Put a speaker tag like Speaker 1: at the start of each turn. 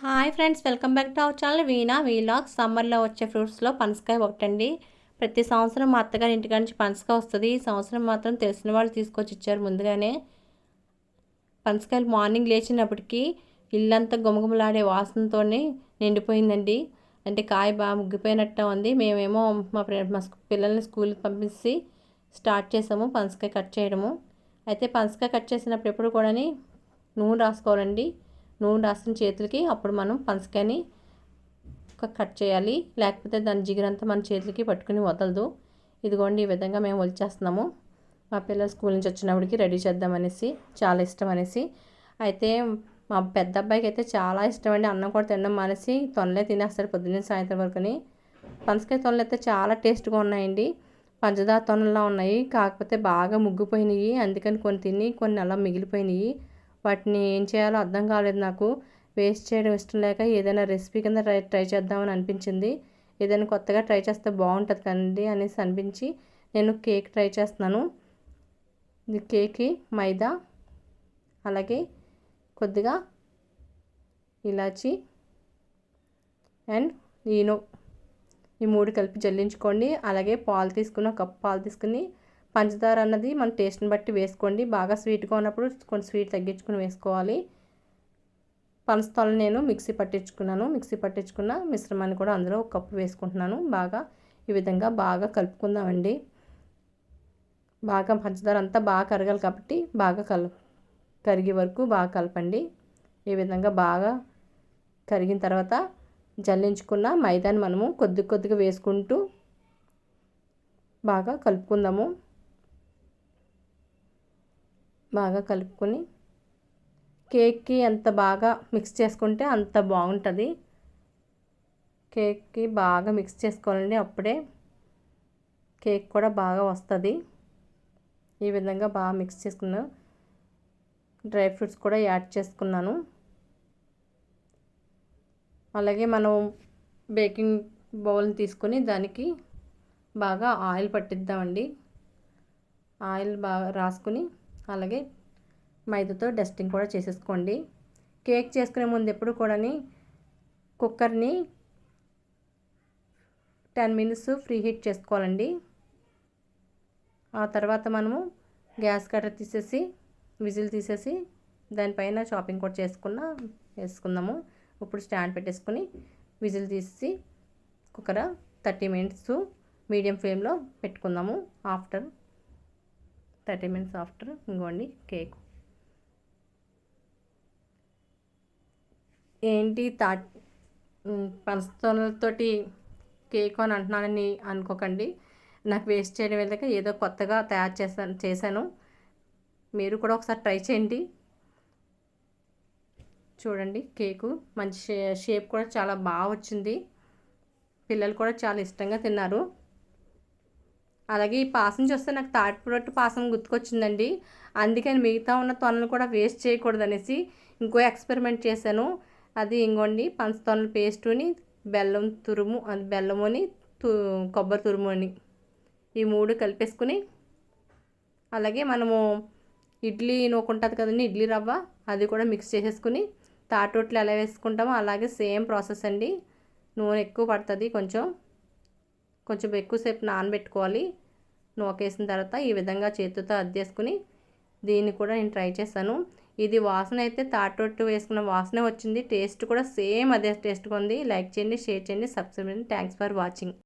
Speaker 1: Hi friends welcome back to our channel Veena vlog సమ్మర్లో వచ్చే ఫ్రూట్స్లో పనసకాయ ఒకటండి. ప్రతి సంవత్సరం మా అత్తగారి ఇంటికాడ నుంచి పనసకాయ వస్తుంది. ఈ సంవత్సరం మాత్రం తెలిసిన వాళ్ళు తీసుకొచ్చి ఇచ్చారు ముందుగానే. పనసకాయలు మార్నింగ్ లేచినప్పటికీ ఇల్లంతా గుమగుమలాడే వాసనతోనే నిండిపోయిందండి. అంటే కాయ బాగా ముగ్గిపోయినట్టు ఉంది. మేమేమో మా మా పిల్లల్ని స్కూల్కి పంపించి స్టార్ట్ చేసాము పనసకాయ కట్ చేయడము. అయితే పనసకాయ కట్ చేసినప్పుడు ఎప్పుడు కూడా నూనె రాసుకోవాలండి. నూనె రాసిన చేతులకి అప్పుడు మనం పనసకాయని కట్ చేయాలి. లేకపోతే దాని జిగురంతా మన చేతులకి పట్టుకుని వదలదు. ఇదిగోండి ఈ విధంగా మేము వచ్చేస్తున్నాము మా పిల్లలు స్కూల్ నుంచి వచ్చినప్పటికి రెడీ చేద్దామనేసి చాలా ఇష్టం అనేసి. అయితే మా పెద్ద అబ్బాయికి అయితే చాలా ఇష్టం అండి. అన్నం కూడా తినడం మానేసి తొనలే తినేస్తారు పొద్దున్న సాయంత్రం వరకుని. పనసకాయ తొనలు అయితే చాలా టేస్ట్గా ఉన్నాయండి. పంచదార తొనలా ఉన్నాయి. కాకపోతే బాగా ముగ్గిపోయినాయి. అందుకని కొన్ని తిని కొన్ని అలా మిగిలిపోయినాయి. వాటిని ఏం చేయాలో అర్థం కాలేదు నాకు. వేస్ట్ చేయడం ఇష్టం లేక ఏదైనా రెసిపీ కింద ట్రై ట్రై చేద్దామని అనిపించింది. ఏదైనా కొత్తగా ట్రై చేస్తే బాగుంటుంది కదండి అనేసి అనిపించి నేను కేక్ ట్రై చేస్తున్నాను. ఇది కేక్కి మైదా అలాగే కొద్దిగా ఇలాచి అండ్ ఈనో. ఈ మూడు కలిపి జల్లించుకోండి. అలాగే పాలు తీసుకుని ఒక కప్ పాలు తీసుకుని పంచదార అన్నది మన టేస్ట్ని బట్టి వేసుకోండి. బాగా స్వీట్గా ఉన్నప్పుడు కొంచెం స్వీట్ తగ్గించుకుని వేసుకోవాలి. పనసతోలు నేను మిక్సీ పట్టించుకున్నాను. మిక్సీ పట్టించుకున్న మిశ్రమాన్ని కూడా అందులో ఒక కప్పు వేసుకుంటున్నాను. బాగా ఈ విధంగా బాగా కలుపుకుందామండి. బాగా పంచదార అంతా బాగా కరగాలి కాబట్టి బాగా కలు కరిగే వరకు బాగా కలపండి. ఈ విధంగా బాగా కరిగిన తర్వాత జల్లించుకున్న మైదాని మనము కొద్ది కొద్దిగా వేసుకుంటూ బాగా కలుపుకుందాము. బాగా కలుపుకొని కేక్కి ఎంత బాగా మిక్స్ చేసుకుంటే అంత బాగుంటుంది. కేక్కి బాగా మిక్స్ చేసుకోవాలండి. అప్పుడే కేక్ కూడా బాగా వస్తుంది. ఈ విధంగా బాగా మిక్స్ చేసుకున్నాను డ్రై ఫ్రూట్స్ కూడా యాడ్ చేసుకున్నాను. అలాగే మనం బేకింగ్ బౌల్ని తీసుకొని దానికి బాగా ఆయిల్ పట్టిద్దామండి. ఆయిల్ బాగా రాసుకుని అలాగే మైదాతో డస్టింగ్ కూడా చేసేసుకోండి. కేక్ చేసుకునే ముందు ఎప్పుడు కూడాని కుక్కర్ని టెన్ మినిట్స్ ఫ్రీ హీట్ చేసుకోవాలండి. ఆ తర్వాత మనము గ్యాస్ కట్టర్ తీసేసి విజిల్ తీసేసి దానిపైన చాపింగ్ కూడా చేసుకున్న వేసుకుందాము. ఇప్పుడు స్టాండ్ పెట్టేసుకుని విజిల్ తీసి కుక్కర్ థర్టీ మినిట్స్ మీడియం ఫ్లేమ్లో పెట్టుకుందాము. ఆఫ్టర్ థర్టీ మినిట్స్ ఆఫ్టర్ ఇంకోండి కేక్. ఏంటి తా పనసతోటి కేక్ అని అంటున్నానని అనుకోకండి. నాకు వేస్ట్ చేయడం వెళ్ళక ఏదో కొత్తగా తయారు చేశాను చేశాను. మీరు కూడా ఒకసారి ట్రై చేయండి. చూడండి కేకు మంచి షేప్ కూడా చాలా బాగా వచ్చింది. పిల్లలు కూడా చాలా ఇష్టంగా తిన్నారు. అలాగే ఈ పాసం చూస్తే నాకు తాటిపొట్టు పాసం గుర్తుకొచ్చిందండి. అందుకని మిగతా ఉన్న తొనలు కూడా వేస్ట్ చేయకూడదనేసి ఇంకో ఎక్స్పెరిమెంట్ చేశాను. అది ఇంకోండి పంచతొనల పేస్టుని బెల్లం తురుము అది బెల్లముని తు కొబ్బరి తురుము అని ఈ మూడు కలిపేసుకుని అలాగే మనము ఇడ్లీ నూకుంటుంది కదండి ఇడ్లీ రవ్వ అది కూడా మిక్స్ చేసేసుకుని తాటోట్లు ఎలా వేసుకుంటామో అలాగే సేమ్ ప్రాసెస్ అండి. నూనె ఎక్కువ పడుతుంది కొంచెం. కొంచెం ఎక్కువసేపు నానబెట్టుకోవాలి. నూకేసిన తర్వాత ఈ విధంగా చేతితో అద్దేసుకుని దీన్ని కూడా నేను ట్రై చేశాను. ఇది వాసన అయితే తాటొట్టు వేసుకున్న వాసనే వచ్చింది. టేస్ట్ కూడా సేమ్ అదే టేస్ట్గా ఉంది. లైక్ చేయండి షేర్ చేయండి సబ్స్క్రైబ్ చేయండి. Thanks for watching.